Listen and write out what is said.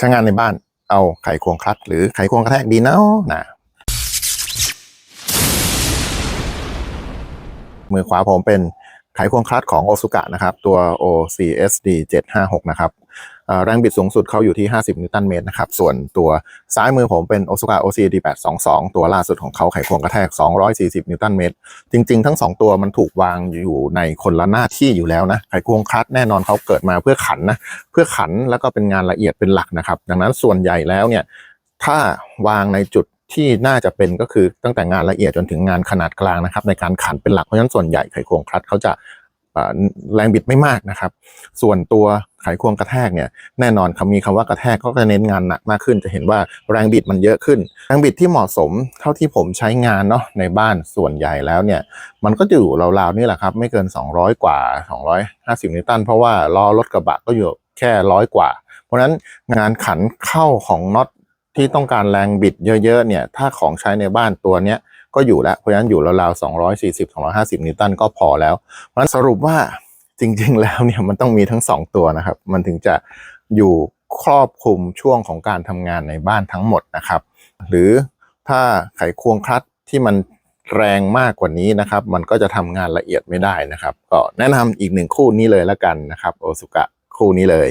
ใช้งานในบ้านเอาไขควงคลัตหรือไขควงกระแทกดีเนาะนะมือขวาผมเป็น ไขควงคลัตช์ของโอซุกะนะครับ ตัว OCSD 756 นะครับแรงบิดสูงสุดเขาอยู่ที่ 50 นิวตันเมตรนะครับ ส่วนตัวซ้ายมือผมเป็น Osuka OCD 822 ตัวล่าสุดของเขาไขควงกระแทก 240 นิวตันเมตร จริง ๆ ทั้ง 2 ตัวมันถูกวางอยู่ในคนละหน้าที่อยู่แล้วนะ ไขควงคลัตช์แน่นอนเขาเกิดมาเพื่อขันนะ เพื่อขันแล้วก็เป็นงานละเอียดเป็นหลักนะครับ ดังนั้นส่วนใหญ่แล้วเนี่ย ถ้าวางในจุด ที่น่าจะเป็นก็คือตั้งแต่งานละเอียดจนถึงงานขนาดกลางนะครับ ในการขันเป็นหลักเพราะฉะนั้นส่วนใหญ่ไขควงคลัตเขาจะแรงบิดไม่มากนะครับ ส่วนตัวไขควงกระแทกเนี่ยแน่นอนคำมีคำว่ากระแทกก็จะเน้นงานหนักมากขึ้น จะเห็นว่าแรงบิดมันเยอะขึ้น แรงบิดที่เหมาะสมเท่าที่ผมใช้งานเนาะในบ้านส่วนใหญ่แล้วเนี่ย มันก็อยู่ราวๆนี่แหละครับ ไม่เกิน 200 กว่า 250 นิวตันเพราะว่าล้อรถกระบะก็อยู่แค่ร้อยกว่า เพราะฉะนั้นงานขันเข้าของน็อต ที่ต้องการแรงบิดเยอะๆเนี่ย ถ้าของใช้ในบ้านตัวเนี้ยก็อยู่แล้ว เพราะฉะนั้นอยู่ราวๆ240 250 นิวตันก็พอแล้วเพราะฉะนั้นสรุปว่าจริงๆ แล้วเนี่ยมันต้องมีทั้ง 2 ตัวนะครับ มันถึงจะอยู่ครอบคลุมช่วงของการทำงานในบ้านทั้งหมดนะครับ หรือถ้าไขควงคลัตที่มันแรงมากกว่านี้นะครับ มันก็จะทำงานละเอียดไม่ได้นะครับ ก็แนะนำอีกหนึ่งคู่นี้เลยละกันนะครับ โอซุกะคู่นี้เลย